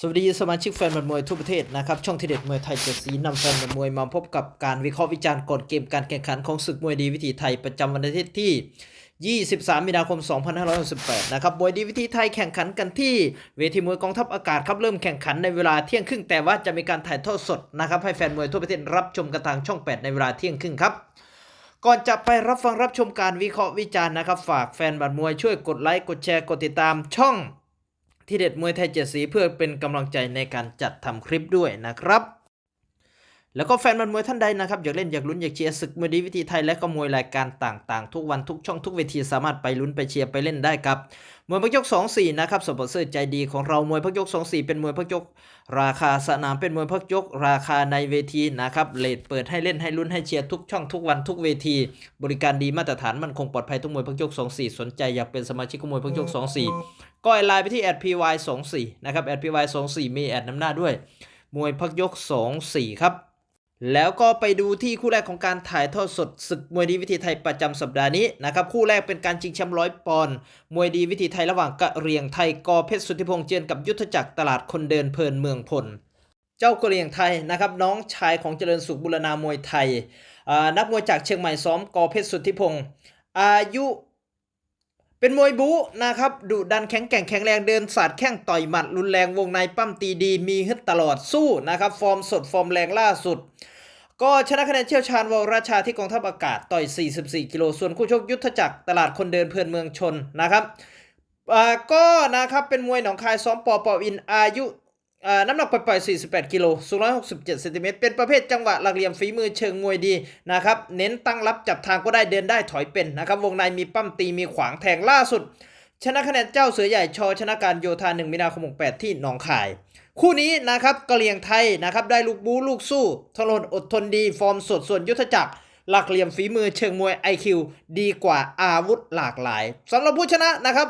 สวัสดีสมาชิกแฟนบันมวยทั่วประเทศนะครับช่องทีเด็ดมวยไทยเจ็ดสีนำแฟนบันมวยมาพบกับการวิเคราะห์วิจารณ์ก่อนเกมการแข่งขันของศึกมวยดีวิถีไทยประจำวันอาทิตย์ที่ 23 มีนาคม 2568 นะครับมวยดีวิถีไทยแข่งขันกันที่เวทีมวยกองทัพอากาศครับเริ่มแข่งขันในเวลาเที่ยงครึ่งแต่ว่าจะมีการถ่ายทอดสดนะครับให้แฟนมวยทั่วประเทศรับชมกันทางช่อง 8 ในเวลาเที่ยงครึ่งครับก่อนจะไปรับฟังรับชมการวิเคราะห์วิจารณ์นะครับฝากแฟนบัตรมวยช่วยกดไลค์กดแชร์กดติดตามช่อง ที่เด็ดมวยไทยเจ็ดสีเพื่อเป็นกำลังใจในการจัดทำคลิปด้วยนะครับ แล้วก็แฟนบันมวยท่านใดนะครับอยากเล่นอยากลุ้นอยากเชียร์ศึกมวยดีวิธีไทยและก็มวยรายการต่างๆ ทุกวันทุกช่องทุกเวทีสามารถไปลุ้นไปเชียร์ไปเล่นได้ครับมวยพักยก 2-4 นะครับสปอนเซอร์ใจดีของเรามวยพักยก 2-4 เป็นมวยพักยก ราคาสนามเป็นมวยพักยก ราคาในเวทีนะครับเลทเปิดให้เล่นให้ลุ้นให้เชียร์ทุกช่องทุกวันทุกเวที บริการดีมาตรฐานมันคงปลอดภัยทุกมวยพักยก 2-4 สนใจอยากเป็นสมาชิกของมวยพักยก 2-4 ก็ไลน์ไปที่ @py24 นะครับ @py24 มีแอดน้ำหน้าด้วย มวยพักยก 24 ครับ แล้วก็ไปดูที่คู่แรกของการถ่ายทอดสดศึกมวยดีวิธีไทยประจำสัปดาห์นี้นะครับคู่แรกเป็นการชิงแชมป์ร้อยปอนด์มวยดีวิธีไทยระหว่างกะเรียงไทยกอเพชรสุทธิพงษ์เจนกับยุทธจักรตลาดคนเดินเพลินเมืองพล เจ้ากะเรียงไทยนะครับน้องชายของเจริญสุขบุรณามวยไทยนักมวยจากเชียงใหม่ซ้อมกอเพชรสุทธิพงษ์อายุ เป็นมวยบู๊นะครับดุดันแข็งแกร่งแข็งแรงเดินสาดแข้งต่อยหมัดรุนแรงวงในปั้มตีดีมีฮึดตลอดสู้นะครับ ฟอร์มสดฟอร์มแรงล่าสุด ก็ชนะคะแนนเชี่ยวชาญวรราชาที่กองทัพอากาศต่อย 44 กิโลส่วนคู่ชกยุทธจักรตลาดคนเดินเพลินเมืองชนนะครับก็นะครับเป็นมวยหนองคายซ้อมปอปออินอายุ น้ำหนักปล่อยๆ 48 กิโล สูง 167เซนติเมตร เป็นประเภทจังหวะหลักเหลี่ยมฝีมือเชิงมวยดีนะครับ เน้นตั้งรับจับทางก็ได้เดินได้ถอยเป็นนะครับ วงในมีปั้มตีมีขวางแทงล่าสุด ชนะคะแนนเจ้าเสือใหญ่ชอชนะการโยธา1มีนาคม68ที่หนองคาย คู่นี้นะครับกะเหรียงไทยนะครับได้ลูกบู๊ลูกสู้ทนอดทนดีฟอร์มสดส่วนยุทธจักรหลักเหลี่ยมฝีมือเชิงมวย IQ ดีกว่าอาวุธหลากหลายสำหรับผู้ชนะนะครับ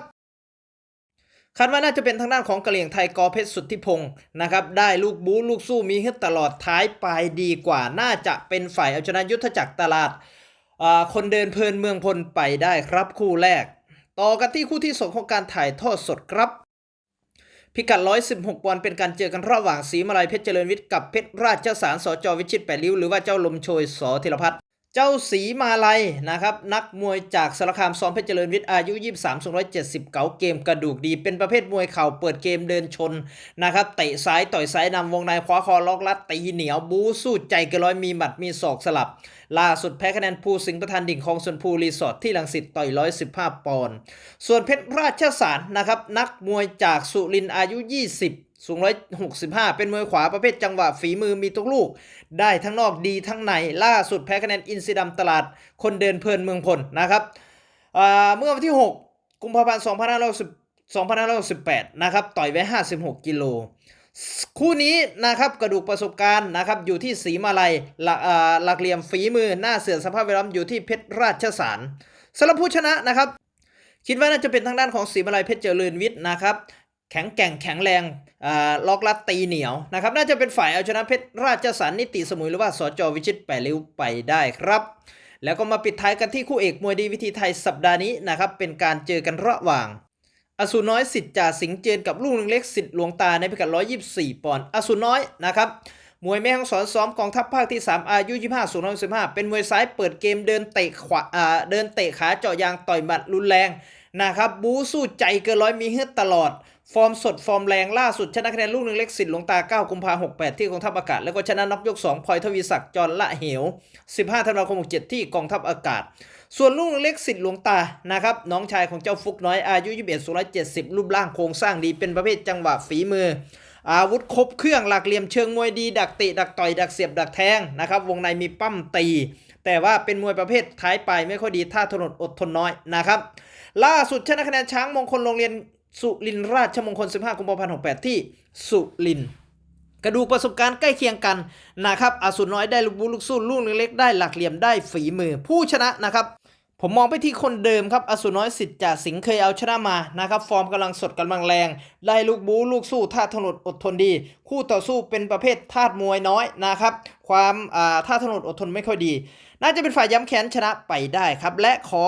คาดว่าน่าจะเป็นทางด้านของกะเหรี่ยงไทยกอเพชรสุทธิพงศ์นะครับได้ลูกบู๊ลูกสู้มีฮึดตลอดท้ายปลายดีกว่า น่าจะเป็นฝ่ายเอาชนะยุทธจักรตลาดคนเดินเพลินเมืองพลไปได้ครับคู่แรก ต่อกันที่คู่ที่สองของการถ่ายทอดสดครับพิกัด 116ปอนด์เป็นการเจอกันระหว่างศรีมาลัยเพชรเจริญวิทย์กับเพชรราชสารสจวิชิตแปดริ้ว หรือว่าเจ้าลมโชยสอธีรพัฒน์ เจ้าสีมาลัยนะครับ นักมวยจากสารคามซ้อมเพชรเจริญวิทย์อายุ 23 270 เก๋าเกมกระดูกดี เป็นประเภทมวยเข่าเปิดเกมเดินชนนะครับเตะซ้ายต่อยซ้ายนำวงในคว้าคอล็อกลัดตีเหนียวบูสู้ใจเกระร้อยมีหมัดมีศอกสลับ ล่าสุดแพ้คะแนนภูสิงห์ประธานดิ่งของสวนภูรีสอร์ทที่ลังสิตต่อย115 ปอนด์ส่วนเพชรราชสารนะครับนักมวยจากสุรินอายุ 20สูง 165 เป็นมวยขวาประเภทจังหวะฝีมือมีทุกลูก ได้ทั้งนอกดีทั้งใน ล่าสุดแพ้คะแนนอินซีดำตลาด คนเดินเพลินเมืองพลนะครับ เมื่อวันที่ 6 กุมภาพันธ์ 2518 นะครับ ต่อยไว้ 56 กิโล คู่นี้นะครับกระดูกประสบการณ์นะครับอยู่ที่ศรีมาลัยหลักหลักเหลี่ยมฝีมือหน้าเสือสภาพแวดล้อมอยู่ที่เพชรราชสารสำหรับผู้ชนะนะครับ คิดว่าน่าจะเป็นทางด้านของศรีมาลัยเพชรเจริญวิทย์นะครับแข็งแกร่งแข็งแรงล็อกลัดตีเหนียวนะครับน่าจะเป็นฝ่ายเอาชนะเพชรราชสารนิติสมุยหรือว่าสจวิชิตแปดริ้วไปได้ครับ แล้วก็มาปิดท้ายกันที่คู่เอกมวยดีวิธีไทยสัปดาห์นี้นะครับเป็นการเจอกันระหว่าง อสูรน้อยสิทธิ์จ่าสิงเจนกับลูกหนึ่งเล็กสิทธิ์หลวงตาในพิกัด 124 ปอนด์อสูรน้อยนะครับมวยแม่ฮ่องสอนซ้อมกองทัพภาคที่ 3 อายุ 25สูง115 เป็นมวยซ้ายเปิดเกมเดินเตะขวาเดินเตะขาเจาะยางต่อยหมัดรุนแรง นะครับบูสู้ใจเกินร้อยมีฮึดตลอด ฟอร์มสดฟอร์มแรงล่าสุด ชนะคะแนนลูกหนึ่งเล็กสิทธิ์หลวงตา 9 กุมภาพันธ์68 ที่กองทัพอากาศ แล้วก็ชนะน็อกยก 2พลอยทวีศักดิ์จรละเหว 15ธันวาคม67 ที่กองทัพอากาศ ส่วนลูกเล็กสิทธิ์หลวงตานะครับน้องชายของเจ้าฟุกน้อยอายุ 21สูง170 รูปร่างโครงสร้างดีเป็นประเภทจังหวะฝีมือ อาวุธครบเครื่องหลักเหลี่ยมเชิงมวยดี ดักเตะดักต่อยดักเสียบดักแทงนะครับวงในมีปั้มตี แต่ว่าเป็นมวยประเภทท้ายไปไม่ค่อยดีท่าทนอดอดทนน้อยนะครับล่าสุดชนะคะแนนช้างมงคลโรงเรียนสุรินราชมงคล 15กุมภาพันธ์68 ที่สุรินกระดูกประสบการณ์ใกล้เคียงกันนะครับอาสูรน้อยได้ลูกบูลูกสู้ลูกเล็กๆได้หลักเหลี่ยมได้ฝีมือผู้ชนะนะครับ ผมมองไปที่คนเดิมครับอสูรน้อยสิทธิ์จ่าสิงห์เคยเอาชนะมานะครับ ฟอร์มกำลังสดกำลังแรง ไล่ลูกบู๊ลูกสู้ท่าถนดอดทนดี คู่ต่อสู้เป็นประเภทธาตุมวยน้อยนะครับ ความอ่าท่าถนดอดทนไม่ค่อยดี น่าจะเป็นฝ่ายย้ำแค้นชนะไปได้ครับ และขอ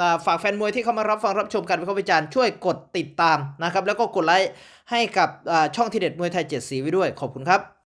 อาฝากแฟนมวยที่เข้ามารับฟังรับชมการวิเคราะห์วิจารณ์ช่วยกดติดตามนะครับแล้วก็กดไลค์ให้กับช่องทีเด็ดมวยไทยเจ็ดสีไว้ด้วยขอบคุณครับ